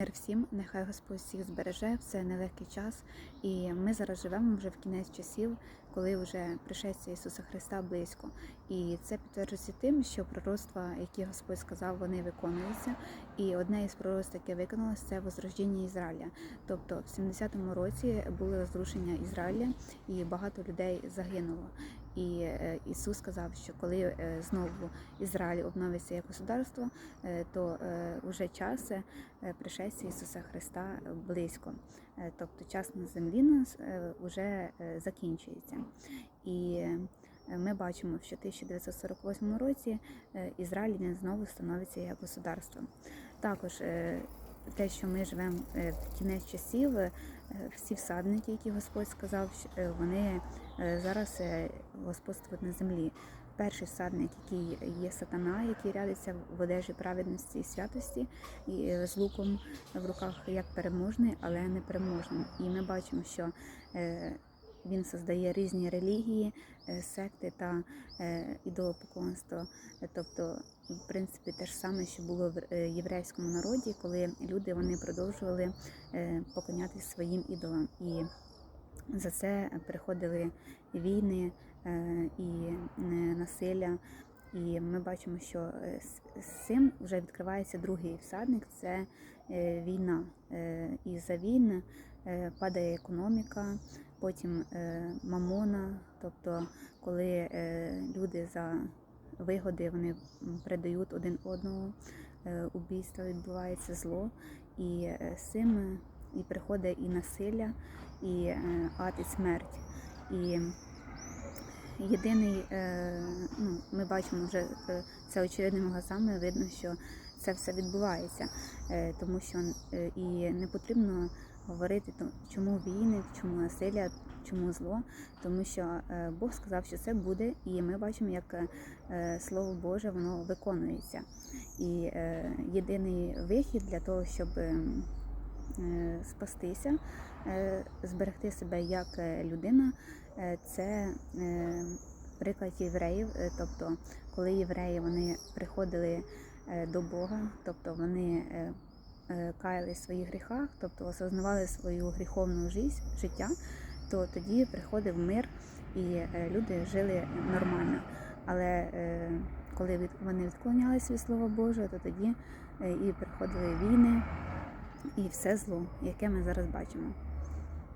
Мир всім, нехай Господь всіх збереже в цей нелегкий час, і ми зараз живемо вже в кінець часів, коли вже пришестя Ісуса Христа близько. І це підтверджується тим, що пророцтва, які Господь сказав, вони виконуються. І одне із пророцтв, яке виконалось, це возрождення Ізраїля. Тобто в 70-му році було розрушення Ізраїля, і багато людей загинуло. І е, Ісус сказав, що коли е, знову Ізраїль обновиться як государство, е, то вже час е, пришестя Ісуса Христа близько. Е, Тобто час на землі нас вже закінчується. І е, ми бачимо, що в 1948 році е, Ізраїль знову становиться як государство. Також е, те, що ми живемо е, в кінець часів, е, всі всадники, які Господь сказав, е, вони зараз господствують на землі. Перший всадник, який є сатана, який рядиться в одежі праведності і святості, і з луком в руках як переможний, але не переможний. І ми бачимо, що він создає різні релігії, е, секти та е, ідолопоклонство. Тобто, в принципі, те ж саме, що було в е, єврейському народі, коли люди вони продовжували поклонятися своїм ідолам. І за це приходили війни і насилля. І ми бачимо, що з цим вже відкривається другий всадник це війна. І за війн е, падає економіка, потім е, мамона, тобто коли е, люди за вигоди вони передають один одного, е, убійства відбувається зло, і з цим і приходить і насилля, і ад, і смерть. І єдиний, ну, ми бачимо вже це очевидними глазами, видно, що це все відбувається, тому що і не потрібно говорити, чому війни, чому насилля, чому зло, тому що е, Бог сказав, що це буде, і ми бачимо, як е, Слово Боже воно виконується. І е, єдиний вихід для того, щоб ем, спастися, зберегти себе як людина, це приклад євреїв. Тобто, коли євреї вони приходили до Бога, тобто вони е, е, каяли в своїх гріхах, тобто осознавали свою гріховну життя, то тоді приходив мир і е, люди жили нормально. Але е, коли вони відклонялися від Слова Божого, то тоді і приходили війни і все зло, яке ми зараз бачимо.